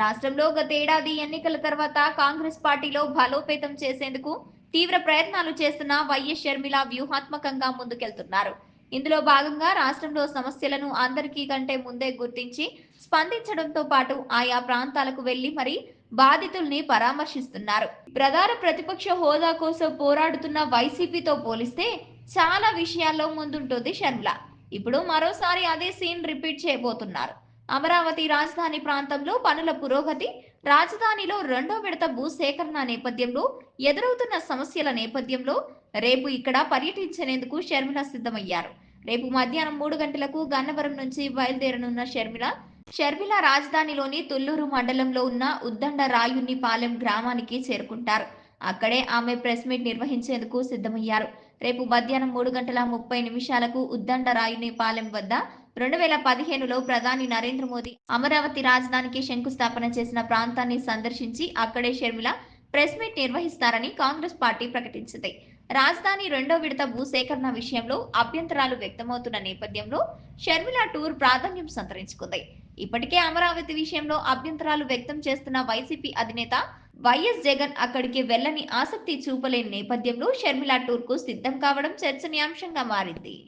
రాష్ట్రంలో గతేడాది ఎన్నికల తర్వాత కాంగ్రెస్ పార్టీలో బలోపేతం చేసేందుకు తీవ్ర ప్రయత్నాలు చేస్తున్న వైఎస్ షర్మిల వ్యూహాత్మకంగా ముందుకెళ్తున్నారు. ఇందులో భాగంగా రాష్ట్రంలో సమస్యలను అందరికీ కంటే ముందే గుర్తించి స్పందించడంతో పాటు ఆయా ప్రాంతాలకు వెళ్ళి మరి బాధితుల్ని పరామర్శిస్తున్నారు. ప్రధాన ప్రతిపక్ష హోదా కోసం పోరాడుతున్న వైసీపీతో పోలిస్తే చాలా విషయాల్లో ముందుంటుంది షర్మిల. ఇప్పుడు మరోసారి అదే సీన్ రిపీట్ చేయబోతున్నారు. అమరావతి రాజధాని ప్రాంతంలో పనుల పురోగతి రాజధానిలో రెండో విడత భూసేకరణ నేపథ్యంలో ఎదురవుతున్న సమస్యల నేపథ్యంలో రేపు ఇక్కడ పర్యటించేందుకు షర్మిల సిద్ధమయ్యారు. రేపు మధ్యాహ్నం మూడు గంటలకు గన్నవరం నుంచి బయలుదేరనున్న షర్మిల షర్మిల రాజధానిలోని తుళ్ళూరు మండలంలో ఉన్న ఉద్దండ రాయుని పాలెం గ్రామానికి చేరుకుంటారు. అక్కడే ఆమె ప్రెస్ మీట్ నిర్వహించేందుకు సిద్ధమయ్యారు. రేపు మధ్యాహ్నం మూడు గంటల ముప్పై నిమిషాలకు ఉద్దండరాయుని పాలెం వద్ద రెండు వేల పదిహేనులో ప్రధాని నరేంద్ర మోదీ అమరావతి రాజధానికి శంకుస్థాపన చేసిన ప్రాంతాన్ని సందర్శించి అక్కడే షర్మిల ప్రెస్ మీట్ నిర్వహిస్తారని కాంగ్రెస్ పార్టీ ప్రకటించింది. రాజధాని రెండో విడత భూసేకరణ విషయంలో అభ్యంతరాలు వ్యక్తమవుతున్న నేపథ్యంలో షర్మిల టూర్ ప్రాధాన్యం సంతరించుకుంది. ఇప్పటికే అమరావతి విషయంలో అభ్యంతరాలు వ్యక్తం చేస్తున్న వైసీపీ అధినేత వైఎస్ జగన్ అక్కడికి వెళ్ళని ఆసక్తి చూపలేని నేపథ్యంలో షర్మిల టూర్కు సిద్ధం కావడం చర్చనీయాంశంగా మారింది.